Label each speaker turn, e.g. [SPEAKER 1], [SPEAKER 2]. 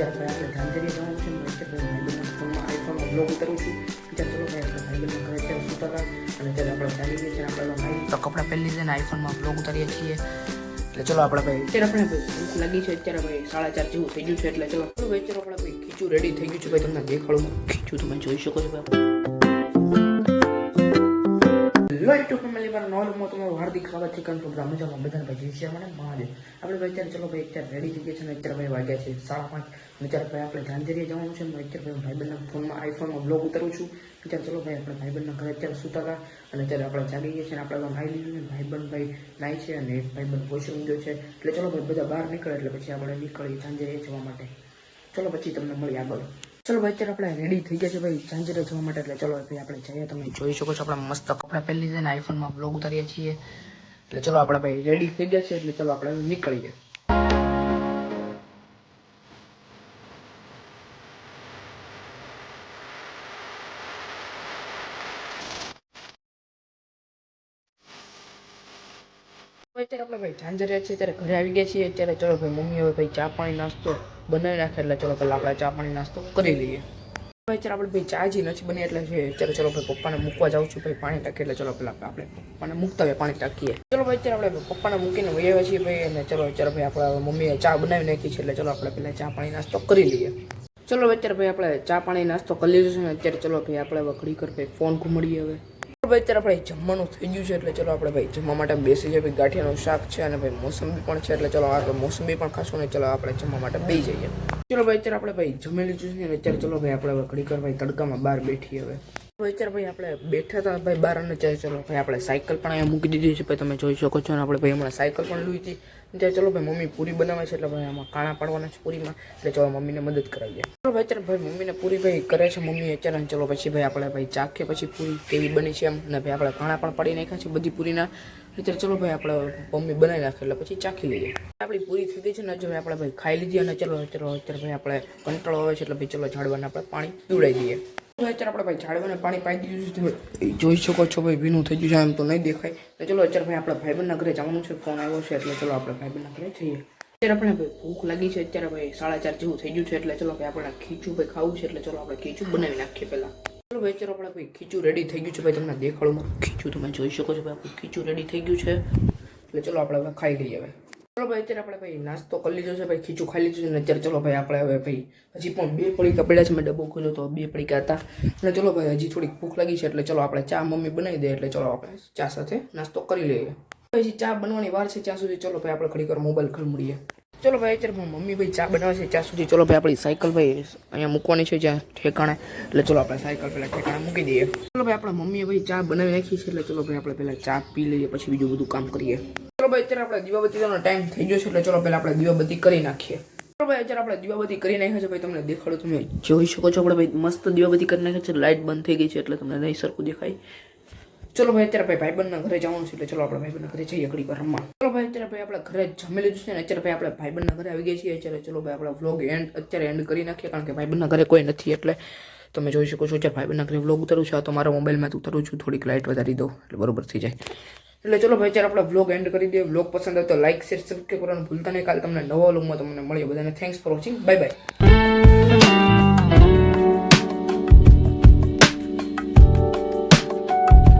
[SPEAKER 1] વિચાર આપણે જવાનું છે ભાઈબંધના ફોનમાં આઈફોનમાં બ્લોગ ઉતરું છું આપણે ભાઈબંધના ઘરે અત્યારે સૂતા હતા અને અત્યારે આપણે ચાલી ગયા છે આપણે નાઈ તો કપડાં પહેરી છે ને આઈફોનમાં બ્લોગ ઉતારીએ છીએ. એટલે ચલો આપણે ભાઈ અત્યારે આપણે ભૂખ લાગી છે અત્યારે ભાઈ સાડા ચાર જેવું થઈ ગયું છે એટલે ચલો. ચલો ભાઈ અત્યારે આપણે ભાઈ ખીચું રેડી થઈ ગયું છે ભાઈ તમને દેખાડું. ખીચું તમે જોઈ શકો છો ભાઈ. હેલો યુટ્યુબ ફેમિલી પર નવો લોકમાં તમારું હાર્દિક સ્વાગત છે. કારણ કે બધા મજામાં બધાને ભાઈ જય શ્રી મને મહાદેવ આપણે ભાઈ અત્યારે ચલો ભાઈ, અત્યારે રેડી થઈ ગયા છે ને અત્યારે ભાઈ વાગ્યા છે સાડા પાંચ. અત્યારે ભાઈ આપણે ધાંધેરીએ જવાનું છે. અત્યારે ભાઈ ભાઈબંધના ફોનમાં આઈફોનમાં બ્લોગ ઉતારું છું. અત્યારે ચલો ભાઈ આપણે ભાઈબંધના ઘરે અત્યારે સૂતા હતા. અને અત્યારે આપણે જાગી ગયા છે અને આપણે નાઈ લીધું ને. ભાઈબંધ ભાઈ નાઈ છે અને ભાઈબંધ વોશરૂમ ગયો છે. એટલે ચલો ભાઈ બધા બહાર નીકળે એટલે પછી આપણે નીકળીએ ધાંધેરીએ જવા માટે. ચલો પછી તમને મળી આગળ. ચલો ભાઈ, અત્યારે આપણે રેડી થઈ ગયા છે ભાઈ, ઝાંઝરે જવા માટે. એટલે ચલો ભાઈ, આપણે જઈએ. તમે જોઈ શકો છો આપણે મસ્ત કપડાં પહેરી છે આઈફોનમાં બ્લોગ ઉતારીએ છીએ. એટલે ચલો આપણે ભાઈ રેડી થઈ ગયા છે, એટલે ચલો આપણે નીકળીએ. અત્યારે આપણે ભાઈ ઝાંઝરિયા છીએ ત્યારે ઘરે આવી ગયા છીએ. અત્યારે ચલો ભાઈ, મમ્મી હવે ભાઈ ચા પાણી નાસ્તો બનાવી નાખે એટલે ચલો પહેલાં આપણે ચા પાણી નાસ્તો કરી લઈએ. ભાઈ અત્યારે આપણે ભાઈ ચા જી નથી બની એટલે અત્યારે ચલો ભાઈ પપ્પાને મૂકવા જાઉં છું ભાઈ પાણી ટાંકી, એટલે ચલો પહેલાં આપણે પપ્પાને મૂકતા હોય પાણી ટાંકીએ. ચલો ભાઈ અત્યારે આપણે પપ્પાને મૂકીને વહી આવ્યા છીએ ભાઈ અને ચલો અત્યારે ભાઈ આપણે મમ્મીએ ચા બનાવી નાખી છે એટલે ચલો આપણે પહેલાં ચા પાણી નાસ્તો કરી લઈએ. ચલો અત્યારે ભાઈ આપણે ચા પાણી નાસ્તો કરી લીધો છે ને અત્યારે ચલો ભાઈ આપણે હવે ઘડી કર ભાઈ ફોન ઘૂમડીએ હવે. ભાઈ, અત્યારે આપણે જમવાનું થઈ ગયું છે, એટલે ચલો આપણે ભાઈ જમવા માટે બેસી જઈએ. ભાઈ, ગાંઠિયાનું શાક છે અને ભાઈ મોસંબી પણ છે, એટલે ચલો આપણે મોસંબી પણ ખાશું ને ચલો આપણે જમવા માટે બેસી જઈએ. ચલો ભાઈ, અત્યારે આપણે ભાઈ જમી લીધું છે ને અત્યારે ચલો ભાઈ આપણે ઘડીકર ઘડી ભાઈ તડકામાં બહાર બેઠીએ હવે. અત્યારે ભાઈ આપણે બેઠા હતા ભાઈ બાર અને ચાલ ચલો. ભાઈ આપણે સાયકલ પણ અહીંયા મૂકી દીધી છે. ભાઈ તમે જોઈ શકો છો અને આપણે ભાઈ હમણાં સાયકલ પણ લઈ હતી. ત્યારે ચલો ભાઈ મમ્મી પૂરી બનાવે છે. એટલે ભાઈ આમાં કાણા પાડવાના છે પૂરીમાં. એટલે ચલો મમ્મીને મદદ કરાવીએ. ચલો ભાઈ અત્યારે ભાઈ મમ્મીને પૂરી ભાઈ કરે છે. મમ્મી અત્યારે ચલો પછી ભાઈ આપણે ભાઈ ચાખીએ. પછી પૂરી કેવી બની છે એમ. અને ભાઈ આપણે કાણા પણ પાડી નાખ્યા છે બધી પૂરીના. અત્યારે ચલો ભાઈ આપણે મમ્મી બનાવી નાખે એટલે પછી ચાખી લઈએ. આપણી પૂરી થઈ ગઈ છે ને હજુ આપણે ભાઈ ખાઈ લીધી. અને ચલો ચલો અત્યારે ભાઈ આપણે કંટાળો આવે છે. એટલે ભાઈ ચલો ઝાડવાને આપણે પાણી પીવડાવી દઈએ. અત્યારે આપણે ભાઈ ઝાડવાને પાણી પાઈ દીધું છે. તમે જોઈ શકો છો ભાઈ, ભીનું થઈ ગયું છે એમ તો નહીં દેખાય. તો ચલો અત્યારે ભાઈ આપણે ભાઈબંધના ઘરે જવાનું છે, ફોન આવ્યો છે, એટલે ચલો આપણે ભાઈબંધના ઘરે જઈએ. અત્યારે આપણે ભાઈ ભૂખ લાગી છે, અત્યારે ભાઈ સાડા ચાર જેવું થઈ ગયું છે, એટલે ચલો ભાઈ આપણે ખીચું ભાઈ ખાવું છે, એટલે ચલો આપણે ખીચું બનાવી નાખીએ પહેલાં. ચલો ભાઈ, અત્યારે આપણે ભાઈ ખીચું રેડી થઈ ગયું છે, ભાઈ તમને દેખાડું. ખીચું તમે જોઈ શકો છો, ભાઈ આપણું ખીચું રેડી થઈ ગયું છે. એટલે ચલો આપણે ખાઈ લઈએ હવે. ચલો ભાઈ, અત્યારે આપણે ભાઈ નાસ્તો કરી લીધો છે, ભાઈ ખીચું ખાઈ લીધું છે, ને અત્યારે ચલો ભાઈ આપણે હવે ભાઈ હજી પણ બે પડીકા પડ્યા છે, મેં ડબ્બો ખોલ્યો તો બે પડીકા હતા. અને ચલો ભાઈ, હજી થોડીક ભૂખ લાગી છે, એટલે ચલો આપણે ચા મમ્મી બનાવી દે, એટલે ચલો આપણે ચા સાથે નાસ્તો કરી લઈએ. પછી ચા બનવાની વાર છે ત્યાં સુધી ચલો ભાઈ આપણે ખડીકર મોબાઈલ ખલમડીએ ચલો ભાઈ, અત્યારે મમ્મી ભાઈ ચા બનાવે છે ત્યાં સુધી ચલો ભાઈ આપણી સાયકલ ભાઈ અહીંયા મૂકવાની છે, જ્યાં ઠેકાણે. એટલે ચલો આપણે સાયકલ પહેલાં ઠેકાણે મૂકી દઈએ. ચલો ભાઈ, આપણા મમ્મીએ ભાઈ ચા બનાવી નાખી છે, એટલે ચલો ભાઈ આપણે પહેલાં ચા પી લઈએ, પછી બીજું બધું કામ કરીએ. ભાઈ, અત્યારે આપણે દીવાબત્તીનો ટાઈમ થઈ ગયો છે, એટલે ચલો પહેલાં આપણે દીવાબત્તી કરી નાખીએ. ચલો ભાઈ, અત્યારે આપણે દીવાબત્તી કરી નાખ્યા છે, ભાઈ, તમને દેખાડો, તમે જોઈ શકો છો, આપણે ભાઈ મસ્ત દીવાબત્તી કરી નાખ્યા છે લાઇટ બંધ થઈ ગઈ છે, એટલે તમને નહીં સરખું દેખાય. ચલો ભાઈ, અત્યારે ભાઈ ભાઈબંધના ઘરે જવાનું છે, એટલે ચલો આપણે ભાઈબંધના ઘરે જઈએ ઘડી પર રમવા. ચલો ભાઈ, અત્યારે ભાઈ આપણે ઘરે જમી લીધું છે ને, અત્યારે ભાઈ આપણે ભાઈબંધના ઘરે આવી ગયા છીએ, અત્યારે ચલો ભાઈ આપણે વ્લોગ એન્ડ અત્યારે એન્ડ કરી નાખીએ, કારણ કે ભાઈબંધના ઘરે કોઈ નથી, એટલે તમે જોઈ શકો છો, અત્યારે ભાઈબંધના ઘરે વ્લોગ ઉતારું છું, આ તો મારા મોબાઈલમાં ઉતારું છું, થોડીક લાઇટ વધારી દો એટલે બરોબર થઈ જાય. એટલે ચલો ભાઈ ચાર આપણે બ્લોગ એન્ડ કરી દઈએ. બ્લોગ પસંદ આવે તો લાઇક શેર સબસ્ક્રાઈબ કરવાનું ભૂલતા નહીં. કાલ તમને નવા બ્લોગમાં તમને મળીએ. બધાને thanks for watching bye bye